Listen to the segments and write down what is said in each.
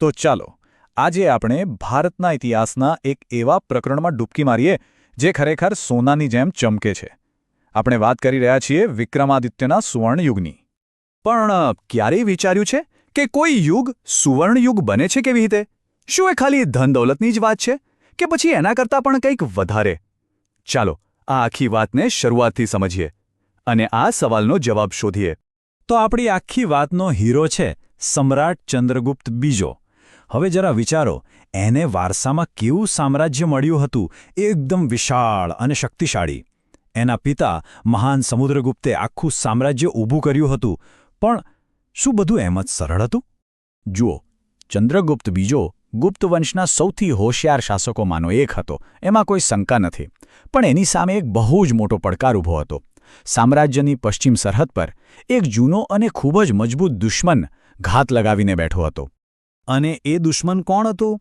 તો ચાલો, આજે આપણે ભારતના ઇતિહાસના એક એવા પ્રકરણમાં ડૂબકી મારીએ જે ખરેખર સોનાની જેમ ચમકે છે. આપણે વાત કરી રહ્યા છીએ વિક્રમાદિત્યના સુવર્ણયુગની. પણ, ક્યારેય વિચાર્યું છે કે કોઈ યુગ સુવર્ણયુગ બને છે કેવી રીતે? શું એ ખાલી ધન દૌલતની જ વાત છે? કે પછી એના કરતાં પણ કંઈક વધારે? ચાલો, આ આખી વાતને શરૂઆતથી સમજીએ અને આ સવાલનો જવાબ શોધીએ. તો આપણી આખી વાતનો હીરો છે સમ્રાટ ચંદ્રગુપ્ત બીજો. હવે જરા વિચારો, એને વારસામાં કેવું સામ્રાજ્ય મળ્યું હતું? એકદમ વિશાળ અને શક્તિશાળી. એના પિતા મહાન સમુદ્રગુપ્તે આખું સામ્રાજ્ય ઊભું કર્યું હતું. પણ શું બધું એમ જ સરળ હતું? જુઓ, ચંદ્રગુપ્ત બીજો ગુપ્ત વંશના સૌથી હોશિયાર શાસકોમાંનો એક હતો. એમાં કોઈ શંકા નથી. પણ એની સામે એક બહુ જ મોટો પડકાર ઊભો હતો. સામ્રાજ્યની પશ્ચિમ સરહદ પર એક જૂનો અને ખૂબ જ મજબૂત દુશ્મન ઘાત લગાવીને બેઠો હતો. અને એ દુશ્મન કોણ હતું?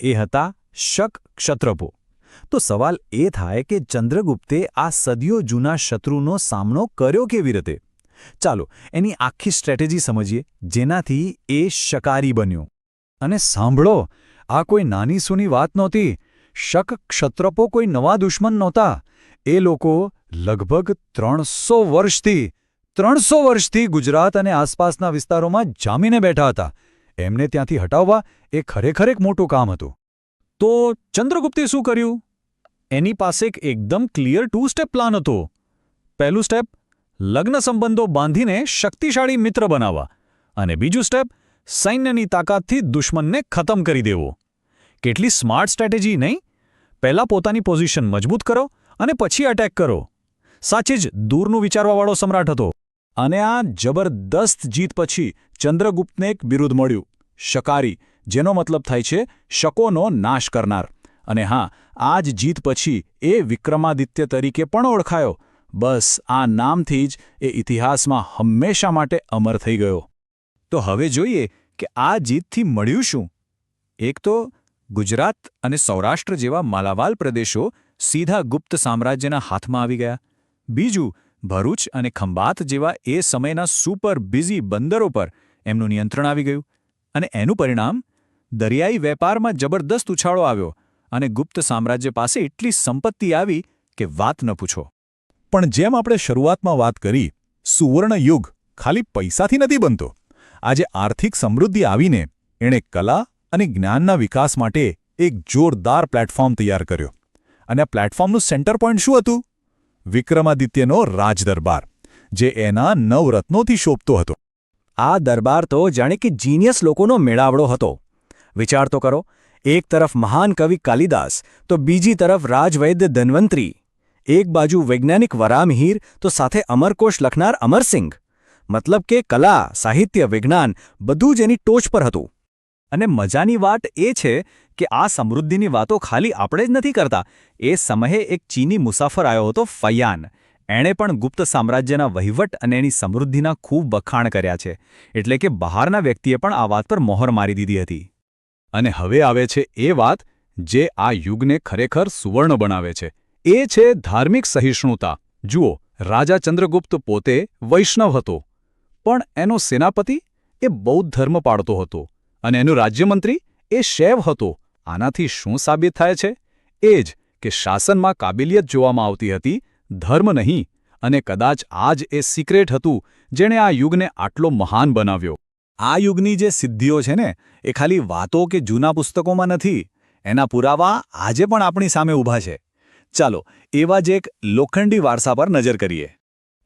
એ હતા શક ક્ષત્રપો. તો સવાલ એ થાય કે ચંદ્રગુપ્તે આ સદીઓ જૂના શત્રુનો સામનો કર્યો કેવી રીતે? ચાલો, એની આખી સ્ટ્રેટેજી સમજીએ, જેનાથી એ શકારી બન્યો. અને સાંભળો, આ કોઈ નાની સૂની વાત નહોતી. શક ક્ષત્રપો કોઈ નવા દુશ્મન નહોતા. એ લોકો લગભગ ત્રણસો વર્ષથી ત્રણસો વર્ષથી ગુજરાત અને આસપાસના વિસ્તારોમાં જામીને બેઠા હતા. એમને ત્યાંથી હટાવવા એ ખરેખર એક મોટું કામ હતું. તો ચંદ્રગુપ્તે શું કર્યું? એની પાસે એક એકદમ ક્લિયર ટુ સ્ટેપ પ્લાન હતો. પહેલું સ્ટેપ, લગ્ન સંબંધો બાંધીને શક્તિશાળી મિત્ર બનાવવા અને બીજું સ્ટેપ, સૈન્યની તાકાતથી દુશ્મનને ખતમ કરી દેવો. કેટલી સ્માર્ટ સ્ટ્રેટેજી નહીં? પહેલાં પોતાની પોઝિશન મજબૂત કરો અને પછી અટેક કરો. સાચે જ દૂરનું વિચારવાવાળો સમ્રાટ હતો. અને આ જબરદસ્ત જીત પછી ચંદ્રગુપ્તને એક બિરુદ મળ્યું. શકારી, જેનો મતલબ થાય છે, શકોનો નાશ કરનાર. અને હા આ જ જીત પછી એ વિક્રમાદિત્ય તરીકે પણ ઓળખાયો. બસ, આ નામથી જ એ ઇતિહાસમાં હંમેશા માટે અમર થઈ ગયો. તો હવે જોઈએ કે આ જીતથી મળ્યું શું? એક તો, ગુજરાત અને સૌરાષ્ટ્ર જેવા માલાવાલ પ્રદેશો સીધા ગુપ્ત સામ્રાજ્યના હાથમાં આવી ગયા. બીજું ભરૂચ અને ખંભાત જેવા એ સમયના સુપર બિઝી બંદરો પર એમનું નિયંત્રણ આવી ગયું. અને એનું પરિણામ? દરિયાઈ વેપારમાં જબરદસ્ત ઉછાળો આવ્યો અને ગુપ્ત સામ્રાજ્ય પાસે એટલી સંપત્તિ આવી કે વાત ન પૂછો. પણ જેમ આપણે શરૂઆતમાં વાત કરી સુવર્ણયુગ ખાલી પૈસાથી નથી બનતો. આજે આર્થિક સમૃદ્ધિ આવીને એણે કલા અને જ્ઞાનના વિકાસ માટે એક જોરદાર પ્લેટફોર્મ તૈયાર કર્યો. અને આ પ્લેટફોર્મનું સેન્ટર પોઈન્ટ શું હતું? વિક્રમાદિત્યનો રાજદરબાર, જે એના નવરત્નોથી શોભતો હતો. આ દરબાર તો જાણે કે જીનિયસ લોકોનો મેળાવડો હતો. વિચાર તો કરો, એક તરફ મહાન કવિ કાલિદાસ, તો બીજી તરફ રાજવૈદ્ય ધન્વંતરી, એક બાજુ વૈજ્ઞાનિક વરામહીર તો સાથે અમરકોશ લખનાર અમરસિંહ મતલબ કે કલા, સાહિત્ય, વિજ્ઞાન, બધું જ એની ટોચ પર હતું. અને મજાની વાત એ છે કે આ સમૃદ્ધિની વાતો ખાલી આપણે જ નથી કરતા. એ સમયે એક ચીની મુસાફર આવ્યો હતો ફૈયાન. એણે પણ ગુપ્ત સામ્રાજ્યના વહીવટ અને એની સમૃદ્ધિના ખૂબ વખાણ કર્યા છે. એટલે કે બહારના વ્યક્તિએ પણ આ વાત પર મોહર મારી દીધી હતી. અને હવે આવે છે એ વાત જે આ યુગને ખરેખર સુવર્ણ બનાવે છે. એ છે ધાર્મિક સહિષ્ણુતા. જુઓ, રાજા ચંદ્રગુપ્ત પોતે વૈષ્ણવ હતો. પણ એનો સેનાપતિ એ બૌદ્ધ ધર્મ પાળતો હતો. અને એનો રાજ્યમંત્રી એ શૈવ હતો. આનાથી શું સાબિત થાય છે? એ જ કે શાસનમાં કાબિલિયત જોવામાં આવતી હતી, ધર્મ નહીં, અને કદાચ આ જ એ સિક્રેટ હતું, જેણે આ યુગને આટલો મહાન બનાવ્યો. આ યુગની જે સિદ્ધિઓ છે ને, એ ખાલી વાતો કે જૂના પુસ્તકોમાં નથી, એના પુરાવા આજે પણ આપણી સામે ઊભા છે. ચાલો, એવા જ એક લોખંડી વારસા પર નજર કરીએ.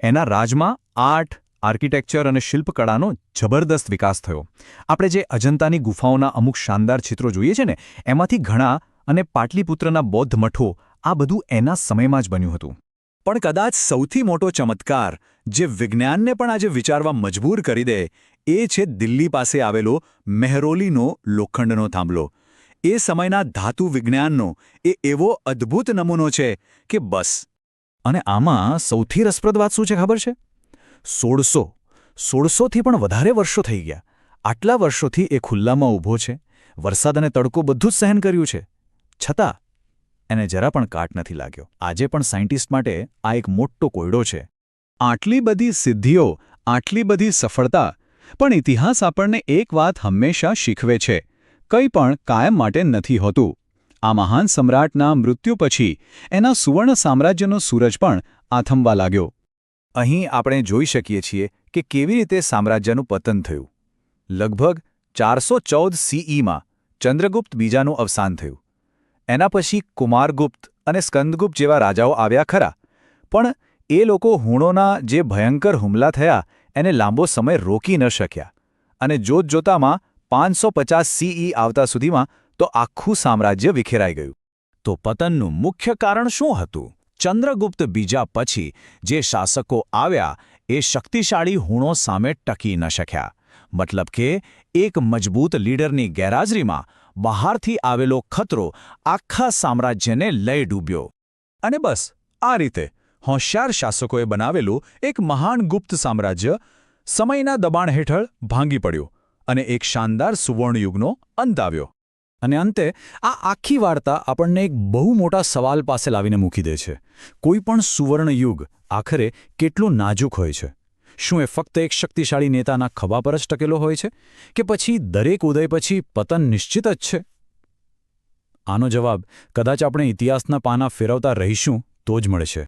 એના રાજમાં આર્ટ આર્કિટેક્ચર અને શિલ્પકળાનો જબરદસ્ત વિકાસ થયો. આપણે જે અજંતાની ગુફાઓના અમુક શાનદાર ચિત્રો જોઈએ છે ને, એમાંથી ઘણા અને પાટલીપુત્રના બૌદ્ધ મઠો આ બધું એના સમયમાં જ બન્યું હતું. પણ કદાચ સૌથી મોટો ચમત્કાર જે વિજ્ઞાનને પણ આજે વિચારવા મજબૂર કરી દે, એ છે દિલ્હી પાસે આવેલો મહેરોલીનો લોખંડનો થાંભલો. એ સમયના ધાતુ વિજ્ઞાનનો એ એવો અદ્ભુત નમૂનો છે કે બસ. અને આમાં સૌથી રસપ્રદ વાત શું છે ખબર છે? સોળસો. સોળસોથી પણ વધારે વર્ષો થઈ ગયા. આટલા વર્ષોથી એ ખુલ્લામાં ઊભો છે. વરસાદ અને તડકો બધું જ સહન કર્યું છે. છતાં, એને જરા પણ કાટ નથી લાગ્યો. આજે પણ સાયન્ટિસ્ટ માટે આ એક મોટો કોયડો છે. આટલી બધી સિદ્ધિઓ, આટલી બધી સફળતા, પણ ઇતિહાસ આપણને એક વાત હંમેશા શીખવે છે. કંઈ પણ કાયમ માટે નથી હોતું. આ મહાન સમ્રાટના મૃત્યુ પછી એના સુવર્ણ સામ્રાજ્યનો સૂરજ પણ આથમવા લાગ્યો. અહીં આપણે જોઈ શકીએ છીએ કે કેવી રીતે સામ્રાજ્યનું પતન થયું. લગભગ ચારસો ચૌદ સીઈમાં ચંદ્રગુપ્ત બીજાનું અવસાન થયું. એના પછી કુમારગુપ્ત અને સ્કંદગુપ્ત જેવા રાજાઓ આવ્યા ખરા, પણ એ લોકો હુણોના જે ભયંકર હુમલા થયા, એને લાંબો સમય રોકી ન શક્યા. અને જોતજોતામાં પાંચસો પચાસ સીઈ આવતા સુધીમાં તો આખું સામ્રાજ્ય વિખેરાઈ ગયું. તો પતનનું મુખ્ય કારણ શું હતું? ચંદ્રગુપ્ત બીજા પછી જે શાસકો આવ્યા એ શક્તિશાળી હુણો સામે ટકી ન શક્યા. મતલબ કે એક મજબૂત લીડરની ગેરહાજરીમાં બહારથી આવેલો ખતરો આખા સામ્રાજ્યને લઈ ડૂબ્યો. અને બસ, આ રીતે હોશિયાર શાસકોએ બનાવેલું એક મહાન ગુપ્ત સામ્રાજ્ય સમયના દબાણ હેઠળ ભાંગી પડ્યું અને એક શાનદાર સુવર્ણયુગનો અંત આવ્યો. અને અંતે, આ આખી વાર્તા આપણને એક બહુ મોટા સવાલ પાસે લાવીને મૂકી દે છે. કોઈ પણ સુવર્ણયુગ આખરે કેટલું નાજુક હોય છે? શું એ ફક્ત એક શક્તિશાળી નેતાના ખભા પર જ ટકેલો હોય છે? કે પછી દરેક ઉદય પછી પતન નિશ્ચિત જ છે? આનો જવાબ કદાચ આપણે ઇતિહાસના પાના ફેરવતા રહીશું તો જ મળશે.